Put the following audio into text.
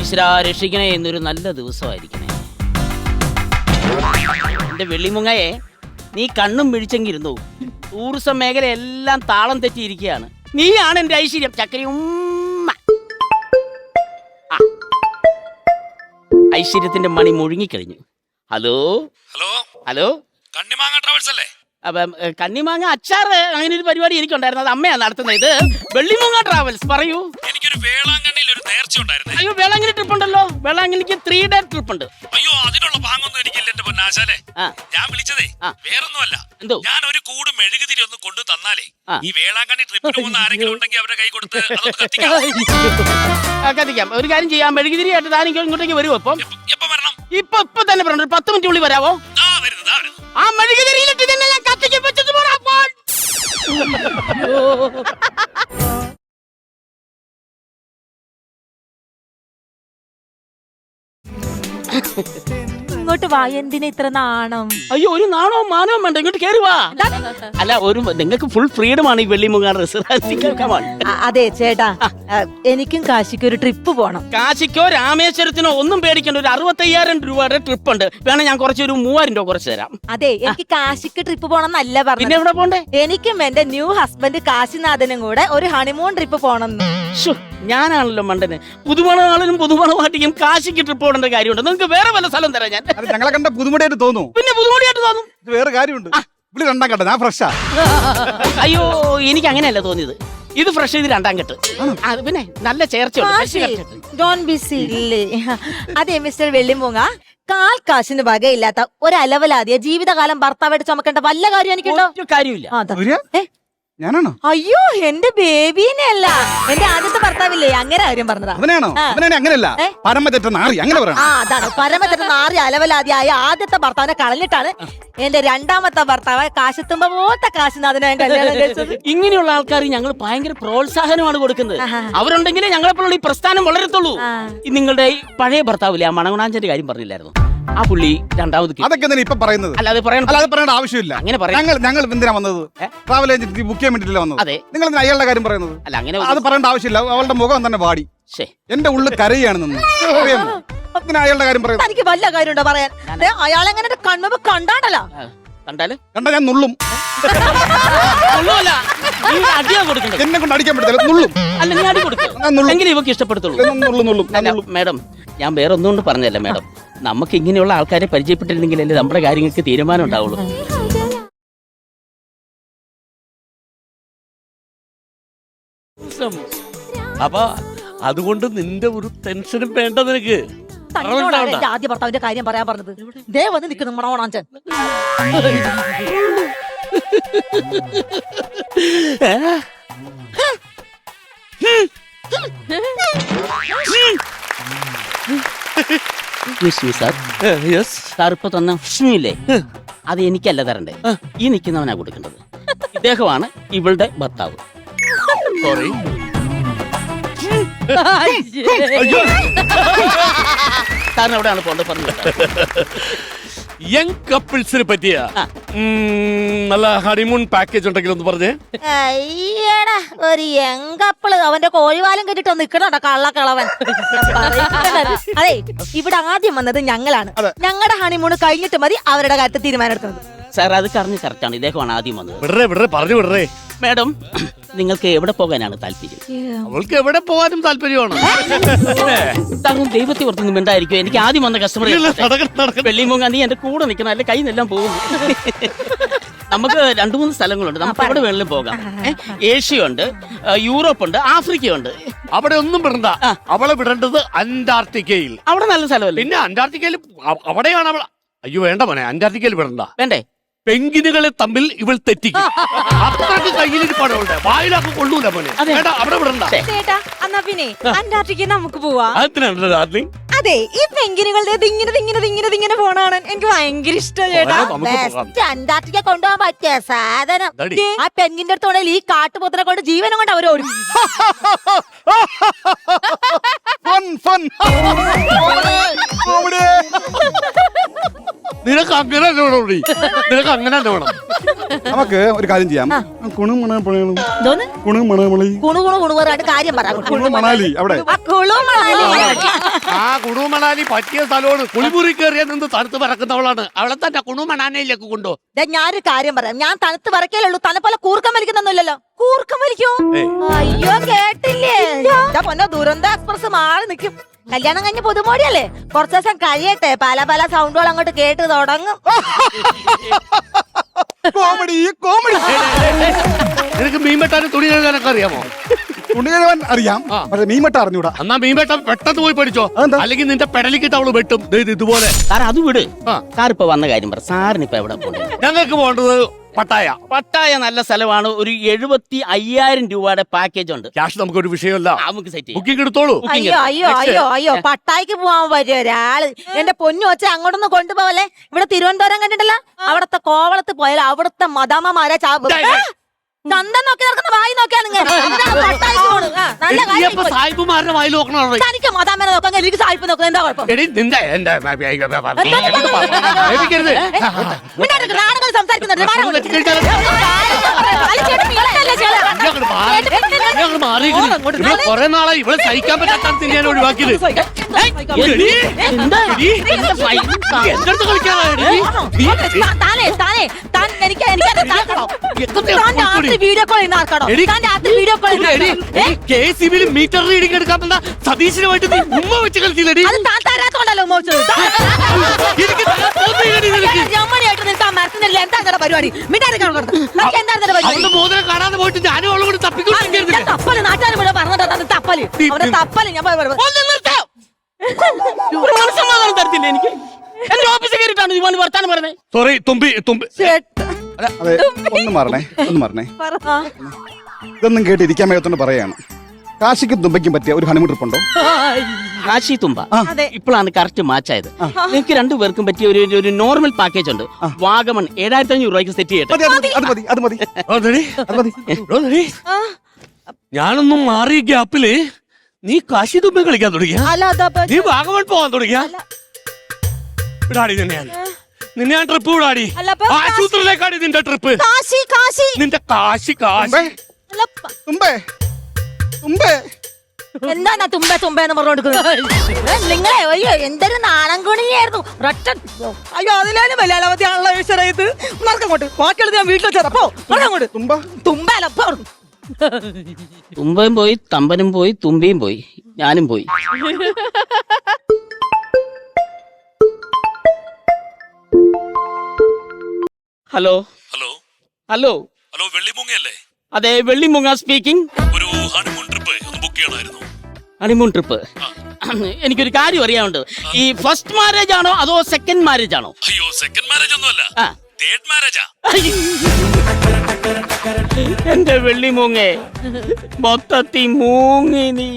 ഈശ്വരാ രക്ഷിക്കണേ എന്നൊരു നല്ല ദിവസമായിരിക്കണേ. എന്റെ വെള്ളിമുങ്ങയെ നീ കണ്ണും മിഴിച്ചെങ്കിരുന്നു. ടൂറിസം മേഖല എല്ലാം താളം തെറ്റിയിരിക്കുകയാണ് നീയാണ് എന്റെ ഐശ്വര്യം. ചക്കരി ഉമ്മ ആ. ഐശ്വര്യത്തിന്റെ മണി മുഴുങ്ങിക്കഴിഞ്ഞു hello? Hello? Hello? Kannimanga travels അല്ലേ? അപ്പം കണ്ണിമാങ്ങ അച്ചാറ് അങ്ങനെ ഒരു പരിപാടി എനിക്കുണ്ടായിരുന്നു. അത് അമ്മയാണ് നടത്തുന്നത്. ഇത് വെള്ളിമുങ്ങ ട്രാവൽസ് പറയൂ. എനിക്കൊരു വേളാങ്കണ്ണിയിൽ ഒരു നേർച്ച ഉണ്ടായിരുന്നേ അയ്യോ വേളാങ്കണ്ണി ട്രിപ്പ് ഉണ്ടല്ലോ. വേളാങ്കണ്ണിക്ക് ത്രീ ഡേ ട്രിപ്പ് ഉണ്ട്. അയ്യോ അതിനുള്ള പാങ്ങൊന്നും എനിക്കില്ല എന്റെ പൊന്നാശാലെ ആ. ഞാൻ വിളിച്ചതേ ആ. വേറൊന്നുമല്ല. എന്തോ? ഞാൻ ഒരു കൂട് മെഴുകുതിരി ഒന്ന് കൊണ്ടു തന്നാലേ ആ. ഈ വേളാങ്കണ്ണി ട്രിപ്പിന് പോകുന്ന ആരെങ്കിലും ഉണ്ടെങ്കിൽ അവരുടെ കൈ കൊടുത്ത് അതൊന്ന് കത്തിക്കാം. ആ, കത്തിക്കാം. ഒരു കാര്യം ചെയ്യാം. മെഴുകുതിരിയായിട്ട് താൻ ഇങ്ങോ- ഇങ്ങോട്ടേക്ക് വരുമോ അപ്പം എപ്പ- എപ്പ വരണം? ഇപ്പൊ ഇപ്പൊ തന്നെ പറഞ്ഞു ഒരു പത്ത് മിനിറ്റ് ഉള്ളിൽ വരാവോ? ആ വരുന്നത് ആ വരുന്നത് ആ മെഴുകുതിരിയിലിട്ട് തന്നെ ഞാൻ കത്തിക്ക്. വെച്ചിട്ട് പോരാ അപ്പോൾ. Tendré ഇങ്ങോട്ട് വാ എന്തിനാ ഇത്ര നാണം? അയ്യോ ഒരു നാണോ മാനവും വേണ്ട ഇങ്ങോട്ട് കയറി വാ. അല്ല ഒരു നിങ്ങൾക്ക് ഫുൾ ഫ്രീഡം ആണ് ഈ വെള്ളിമുങ്ങാൻ അ- അതെ ചേട്ടാ. എനിക്കും കാശിക്ക് ഒരു ട്രിപ്പ് പോണം. കാശിക്കോ രാമേശ്വരത്തിനോ ഒന്നും പേടിക്കണ്ട. ഒരു അറുപത്തയ്യായിരം രൂപയുടെ ട്രിപ്പ് ഉണ്ട്. വേണം ഞാൻ കുറച്ച് ഒരു മൂവായിരം രൂപ കുറച്ച് തരാം. അതെ എനിക്ക് കാശിക്ക് ട്രിപ്പ് പോണം എന്നല്ല പിന്നെ പറഞ്ഞത് എവിടെ പോണ്ടേ? എനിക്കും എന്റെ ന്യൂ ഹസ്ബൻഡ് കാശിനാഥനും കൂടെ ഒരു ഹണിമൂൺ ട്രിപ്പ് പോണം ശ്ശോ, ഞാനാണല്ലോ മണ്ടന്. പുതുമണ ആളിനും പുതുമണ പാട്ടിക്കും കാശിക്ക് ട്രിപ്പ് പോകേണ്ട കാര്യമുണ്ട്. നിങ്ങൾക്ക് വേറെ വല്ല സ്ഥലം തരാം ഞാൻ. അത് ഞങ്ങളെ കണ്ട പുതുമുടിയായിട്ട് തോന്നുന്നു. പിന്നെ പുതുമുടിയായിട്ട് തോന്നും. ഇത് വേറെ കാര്യമുണ്ട്. ഇവിടെ രണ്ടാം കണ്ട ഞാൻ ഫ്രഷാ അയ്യോ എനിക്ക് അങ്ങനെയല്ല തോന്നിയത്. ഇത് ഫ്രഷ് ചെയ്ത് രണ്ടാം കെട്ട് അത് പിന്നെ നല്ല ചേർച്ചയുണ്ട് കെട്ട്. അതെ മിസ്റ്റർ വെള്ളിമൂങ്ങ. കാൽ കാശിന് വകയില്ലാത്ത ഒരലവലാതിയ ജീവിതകാലം ഭർത്താവായിട്ട് ചുമക്കേണ്ട വല്ല കാര്യം എനിക്കുണ്ടോ? കാര്യമില്ല ഞാനാണോ? അയ്യോ എന്റെ ബേബീനെ അല്ല എന്റെ ആദ്യത്തെ ഭർത്താവില്ലേ? അങ്ങനെ കാര്യം പറഞ്ഞതാ. അവനാണോ ആ. അവനാണ് അങ്ങനെയല്ല. ഏ? പരമ തെറ്റ നാറി അങ്ങനെ ആ പറയണം അതാണ്. പരമത്തിന് നാറി അലവലാതിയായ ആദ്യത്തെ ഭർത്താവിനെ കളഞ്ഞിട്ടാണ് എന്റെ രണ്ടാമത്തെ ഭർത്താവ് കാശത്തുമ്പ പോലത്തെ കാശിനാഥനെ കല്യാണം കഴിച്ചത്. ഇങ്ങനെയുള്ള ആൾക്കാർ ഞങ്ങൾ ഭയങ്കര പ്രോത്സാഹനമാണ് കൊടുക്കുന്നത്. അവരുണ്ടെങ്കിലേ ഞങ്ങളെപ്പോലുള്ള ഈ പ്രസ്ഥാനം വളരത്തുള്ളൂ. ഈ നിങ്ങളുടെ പഴയ ഭർത്താവില്ലേ? ആ മണഗുണാഞ്ചന്റെ കാര്യം പറഞ്ഞില്ലായിരുന്നു. ആ പുള്ളി രണ്ടാമത് കി- അതൊക്കെ എന്തിനാ ഇപ്പൊ പറയുന്നത്. അല്ലാതെ പറയണം. അല്ലാതെ പറയേണ്ട ആവശ്യമില്ല. അങ്ങനെ പറയാം ഞങ്ങൾ ഞങ്ങൾ എന്തിനാ വന്നത്? ട്രാവൽ ഏജൻസി ബുക്ക് ചെയ്യാൻ വേണ്ടിയിട്ടില്ല വന്നത്? അതെ. നിങ്ങൾ എന്തിനാ അയാളുടെ കാര്യം പറയുന്നത്? അല്ല അങ്ങനെ അത് പറയേണ്ട ആവശ്യമില്ല. അവളുടെ മുഖം തന്നെ വാടി. ശ്ശേ. എന്റെ ഉള്ളിൽ കരയാണ് നിന്ന്. അറിയാമോ? അയാളുടെ കാര്യം പറയുന്നത്? തനിക്ക് വല്ല കാര്യമുണ്ടോ പറയാൻ? ദേ, അയാളെങ്ങനെ കണ്ടാണല്ല കണ്ടാണല്ലോ? ആ, കണ്ടാൽ? കണ്ട ഞാൻ നുള്ളും. ഒന്നുമല്ല നീ അടിയാ കൊടുക്കണ്ടേ? എന്നെ കൊണ്ട് അടിക്കാൻ പറ്റത്തില്ല. നുള്ളും. അല്ല നീ അടി കൊടുക്കും. ഞാൻ നുള്ളും. എങ്കിലും ഇവക്ക് ഇഷ്ടപ്പെടുത്തുള്ളൂ. ഞാൻ നുള്ളും നുള്ളും ഞാൻ അല്ല നുള്ളും. മേഡം ഞാൻ വേറെ ഒന്നും കൊണ്ട് പറഞ്ഞല്ല മാഡം. നമുക്ക് ഇങ്ങനെയുള്ള ആൾക്കാരെ പരിചയപ്പെട്ടിരുന്നെങ്കിലല്ലേ നമ്മുടെ കാര്യങ്ങൾക്ക് തീരുമാനം ഉണ്ടാവുള്ളൂ. അപ്പൊ അതുകൊണ്ട് നിന്റെ ഒരു ടെൻഷനും വേണ്ട നിനക്ക്. ആദ്യ ഭർത്താവിന്റെ കാര്യം പറയാൻ പറഞ്ഞത്. ദേ വന്ന് നിൽക്കുന്നു മണവണാഞ്ചൻ സാർ യെസ് സാർ ഇപ്പൊ തന്ന ഇല്ലേ അത് എനിക്കല്ല തരണ്ടേ. ഈ നിൽക്കുന്നവനാ കൊടുക്കേണ്ടത്. ഇദ്ദേഹമാണ് ഇവളുടെ ഭർത്താവ്. സോറി സാറിന് എവിടെയാണ് പോകേണ്ടത്. പറഞ്ഞു യങ് കപ്പിൾസിന് പറ്റിയ. നല്ല ഹണിമൂൺ പാക്കേജ് ഉണ്ടെങ്കിൽ ഒന്ന് പറഞ്ഞേ. അയ്യടാ ഒരു എങ്കപ്പിൾ. അവന്റെ കോഴിവാലം കെട്ടിട്ട് നിക്കണോട്ടോ കള്ളക്കളവൻ? അതെ. ഇവിടെ ആദ്യം വന്നത് ഞങ്ങളാണ്. ഞങ്ങളുടെ ഹണിമൂൺ കഴിഞ്ഞിട്ട് മതി അവരുടെ കാര്യത്തിൽ തീരുമാനം എടുക്കുന്നത്. സാർ അത് കറഞ്ഞ് ആണ്. ഇദ്ദേഹമാണ് ആദ്യം വന്നത്. വിടറേ വിടറേ പറഞ്ഞു വിടറേ. മേഡം നിങ്ങൾക്ക് എവിടെ പോകാനാണ് താല്പര്യം? അവൾക്ക് എവിടെ പോകാനും താല്പര്യമാണ്. താങ്കൾ ദൈവത്തെ ഓർത്തൊന്നും മിണ്ടായിരിക്കും എനിക്ക് ആദ്യം വന്ന കസ്റ്റമർ വെള്ളി. വെള്ളിമൂങ്ങ നീ എന്റെ കൂടെ നിൽക്കണം അല്ലെ കൈ നിന്നെല്ലാം പോകും. നമുക്ക് രണ്ടു മൂന്ന് സ്ഥലങ്ങളുണ്ട്. നമുക്ക് എവിടെ വേണമെങ്കിലും പോകാം. ഏ, ഏഷ്യയുണ്ട് ഉണ്ട് യൂറോപ്പുണ്ട് ആഫ്രിക്കയുണ്ട്. അവിടെ ഒന്നും വിടണ്ട. അവളെ വിടേണ്ടത് അന്റാർട്ടിക്കയിൽ. അവിടെ നല്ല സ്ഥലമല്ലേ? പിന്നെ അന്റാർട്ടിക്കയിൽ അവിടെയാണ് അവൾ അയ്യോ വേണ്ട മോനെ. അന്റാർട്ടിക്കയിൽ വിടണ്ട. വേണ്ടേ? പെങ്കിനുകളെ തമ്മിൽ ഇവൾ തെറ്റിക്കും. അത്രയ്ക്ക് കയ്യിലൊരു പടമുണ്ട് വായിലൊക്കെ കൊള്ളൂല പോലെ അതെ. അവിടെ വിടണ്ട. ചേട്ടാ എന്നാ പിന്നെ അന്റാർട്ടിക്ക നമുക്ക് പോവാ. അതെ ഈ പെങ്കിനുകളുടെ ഇങ്ങനെ ഇങ്ങനെ ഇങ്ങനെ ഇങ്ങനെ പോണാണ് എനിക്ക് ഭയങ്കര ഇഷ്ടം ചേട്ടാ. അന്റാർട്ടിക്ക കൊണ്ടുപോകാൻ പറ്റിയ സാധനം. ആ പെങ്കിന്റെ അടുത്തോടെ ഈ കാട്ടുപോത്തിനെ കൊണ്ട് ജീവനം കൊണ്ട് അവർ ഓടും ഫൺ. ഫൺ നിനക്ക് അങ്ങനെ തന്നെ വേണം ഉണ്ണി. നിനക്ക് അങ്ങനെ തന്നെ വേണം? നമുക്ക് ഒരു കാര്യം ചെയ്യാം. കുണുമണ പണികളും എന്തോന്ന് കുണുമണ പണി കുണു കുണു കുണു കാര്യം പറ. കുണു മണാലി അവിടെ. ആ കുളു മണാലി. ആ കുണുമണാലി പറ്റിയ സ്ഥലമാണ്. കുളിമുറി കയറിയ നിന്ന് തണുത്ത് പറക്കുന്നവളാണ്. അവളെ തന്നെ കുണുമണാനയിലേക്ക് കൊണ്ടോ. ദേ, ഞാനൊരു കാര്യം പറയാം. ഞാൻ തണുത്ത് പറക്കലുള്ളൂ തന്നെ പോലെ കൂർക്കം വലിക്കുന്നൊന്നുമില്ലല്ലോ. കൂർക്കം വലിക്കോ? അയ്യോ കേട്ടില്ലേ? പൊന്നോ ദുരന്ത എക്സ്പ്രസ് മാറി നിൽക്കും കല്യാണം കഴിഞ്ഞ പുതുമോടിയല്ലേ? കുറച്ച് ദിവസം കഴിയട്ടെ. പല പല സൗണ്ടുകൾ അങ്ങോട്ട് കേട്ട് തുടങ്ങും. കോമഡി കോമഡി നിനക്ക് മീൻ വെട്ടാനും തുണി കഴുകാനൊക്കെ അറിയാമോ? തുണി കഴുകാൻ അറിയാം. പക്ഷെ വെട്ട അറിഞ്ഞൂടാ. എന്നാ മീൻ വെട്ടാൻ പെട്ടെന്ന് പോയി പഠിച്ചോ? അല്ലെങ്കിൽ നിന്റെ പെടലിക്കിട്ട് അവൾ വെട്ടും. ദേ ഇതുപോലെ. സാർ അത് വിട്. ആ. സാർ ഇപ്പൊ വന്ന കാര്യം പറ. സാറിന് ഇപ്പൊ എവിടെ പോകണ്ടേ ഞങ്ങൾക്ക് പോകേണ്ടത് പട്ടായ. പട്ടായ നല്ല സ്ഥലമാണ്. ഒരു എഴുപത്തി അയ്യായിരം രൂപയുടെ പാക്കേജ് ഉണ്ട്. ക്യാഷ് നമുക്കൊരു വിഷയമല്ല. ആ, നമുക്ക് സെറ്റ് ചെയ്യാം. ബുക്കിംഗ് എടുത്തോളൂ. അയ്യോ അയ്യോ അയ്യോ അയ്യോ പട്ടായക്ക് പോവാൻ പറ്റിയ ഒരാൾ. എന്റെ പൊന്നു വെച്ച അങ്ങോട്ടൊന്ന് കൊണ്ടുപോവല്ലേ? ഇവിടെ തിരുവനന്തപുരം കണ്ടിട്ടില്ല? അവിടത്തെ കോവളത്ത് പോയാൽ അവിടുത്തെ മദാമ്മമാരെ ചാ-. ചന്തം നോക്കി നടക്കുന്ന വായി നോക്കിയാ നിങ്ങൾ. നല്ല നീ കാര്യം അപ്പൊ സായിപ്പുമാരുടെ വായിൽ നോക്കണോ തനിക്ക് മദാമ്മനെ നോക്കാൻ എനിക്ക് സായിപ്പ് നോക്കുന്നത് എന്താ കുഴപ്പം എടി നിന്റെ എന്റെ ഏൽപ്പിക്കരുത്. മിണ്ടാതിരിക്ക്, ആണുങ്ങൾ സംസാരിക്കുന്നുണ്ട് മാറാൻ മാറി. നീ അങ്ങോട്ട് മാറി നിൽക്ക്. ഇവിടെ കുറെ നാളായി ഇവിടെ സഹിക്കാൻ പറ്റാത്ത ഞാൻ ഒഴിവാക്കിയത് എടി, എന്താ എടി, എന്താ ഫൈൻ? എന്റെ അടുത്ത് എടി? നീ- താനേ താനേ താൻ എനിക്ക് എത്രയാ താൻ മീറ്റർ റീഡിംഗ് എടുക്കാൻ പറ്റുന്ന സതീശനുമായിട്ട് നീ ഉമ്മ വെച്ച് കളിച്ചില്ലടി പരിപാടി? അവളുടെ കാണാതെ പോയിട്ട് ഞാനും അവളും കൂടി ആ, തപ്പിക്കൊണ്ടിരിക്കരുത് ഞാൻ തപ്പൽ നാട്ടുകാരും ഇവിടെ പറഞ്ഞിട്ട് തപ്പൽ. അവന്റെ തപ്പൽ. ഞാൻ പറ- പറ- ഒന്ന് നിർത്തോ. ഒരു മനസ്സമാധാനം തരത്തില്ല എനിക്ക്? എന്റെ ഓഫീസിൽ കയറിയിട്ടാണ് ഇവൻ വർത്താനം പറഞ്ഞത് സോറി തുമ്പി തുമ്പി. അതെ ഒന്ന് മറണേ ഒന്ന് മറണേ. പറ. ഇതൊന്നും കേട്ട് ഇരിക്കാൻ മേത്തോണ്ട് പറയാണ്. കാശിക്കും തുമ്പയ്ക്കും പറ്റിയ ഒരു ഹണിമൂൺ ട്രിപ്പ് ഉണ്ടോ? കാശി തുമ്പ. അതെ. ഇപ്പോഴാണ് കറക്റ്റ് മാച്ച് ആയത്. നിങ്ങൾക്ക് രണ്ടുപേർക്കും പറ്റിയ ഒരു ഒരു നോർമൽ പാക്കേജ് ഉണ്ട്. വാഗമൺ ഏഴായിരത്തി അഞ്ഞൂറ് രൂപയ്ക്ക് സെറ്റ് ചെയ്യട്ടെ. ഞാനൊന്നും മാറിയ ഗ്യാപ്പിൽ നീ കാശി തുമ്പ കളിക്കാൻ തുടങ്ങിയ? നീ വാഗമൺ പോവാൻ തുടങ്ങിയ? വിടാടി നിന്നെയാണ് നിന്നെ ഞാൻ ട്രിപ്പ് വിടാടി. അല്ല, അപ്പൊ ആശുപത്രിയിലേക്കാടി നിന്റെ ട്രിപ്പ് കാശി കാശി. നിന്റെ കാശി കാശി. തുമ്പേ. അല്ല, പ- തുമ്പേ. തുമ്പേ. എന്താണ് തുമ്പ തുമ്പ എന്ന് പറഞ്ഞോണ്ട് നിങ്ങളെ അയ്യോ എന്തൊരു നാണം കുണിയായിരുന്നു. അയ്യോ അതിലാണ് മലയാളവതിയാണല്ലോ ഈശ്വര ഇത് നടക്കങ്ങോട്ട് ബാക്കിയുള്ളത് ഞാൻ വീട്ടിൽ വെച്ചപ്പോ അങ്ങോട്ട്. തുമ്പ. തുമ്പല തുമ്പയും പോയി തമ്പനും പോയി തുമ്പിയും പോയി ഞാനും പോയി. ഹലോ ഹലോ ഹലോ ഹലോ വെള്ളിമുങ്ങയല്ലേ? അതെ വെള്ളിമുങ്ങ സ്പീക്കിംഗ് ഒരു ഹണിമൂൺ ട്രിപ്പ് ഒന്ന് ബുക്ക് ചെയ്യണമായിരുന്നു. ഹണിമൂൺ ട്രിപ്പ് എനിക്കൊരു കാര്യം അറിയാനുണ്ട്. ഈ ഫസ്റ്റ് മാരേജ് ആണോ അതോ സെക്കൻഡ് മാരേജ് ആണോ? അയ്യോ സെക്കൻഡ് മാരേജ് ഒന്നുമല്ല. തേർഡ് മാരേജാ എന്റെ വെള്ളിമൂങ്ങേ മൊത്തത്തി മൂങ്ങി നീ.